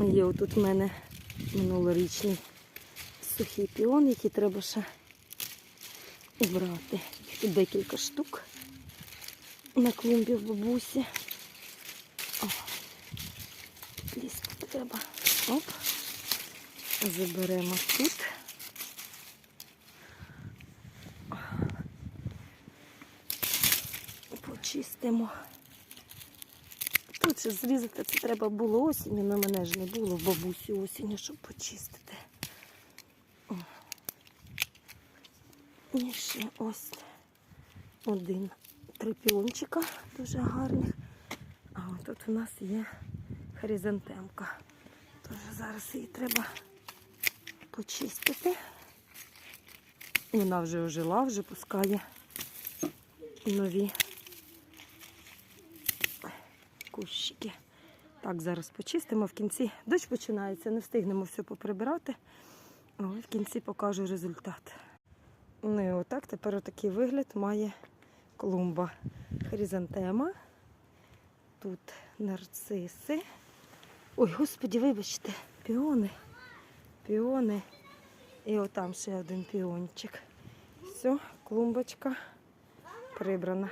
Є отут в мене минулорічний сухий піон, який треба ще убрати. Тут декілька штук на клумбі в бабусі. О, лізти треба. Оп. Заберемо тут. Почистимо. Ще зрізати це треба було осінню, але мене ж не було бабусі осінню, щоб почистити. І ще ось один три піончика дуже гарних. А от тут у нас є хризантемка. Тож зараз її треба почистити. Вона вже ожила, вже пускає нові кущики. Так, зараз почистимо. В кінці дощ починається, не встигнемо все поприбирати. Але в кінці покажу результат. Ну і отак тепер отакий вигляд має клумба. Хризантема. Тут нарциси. Ой, господі, вибачте, піони. Піони. І отам ще один піончик. Все, клумбочка прибрана.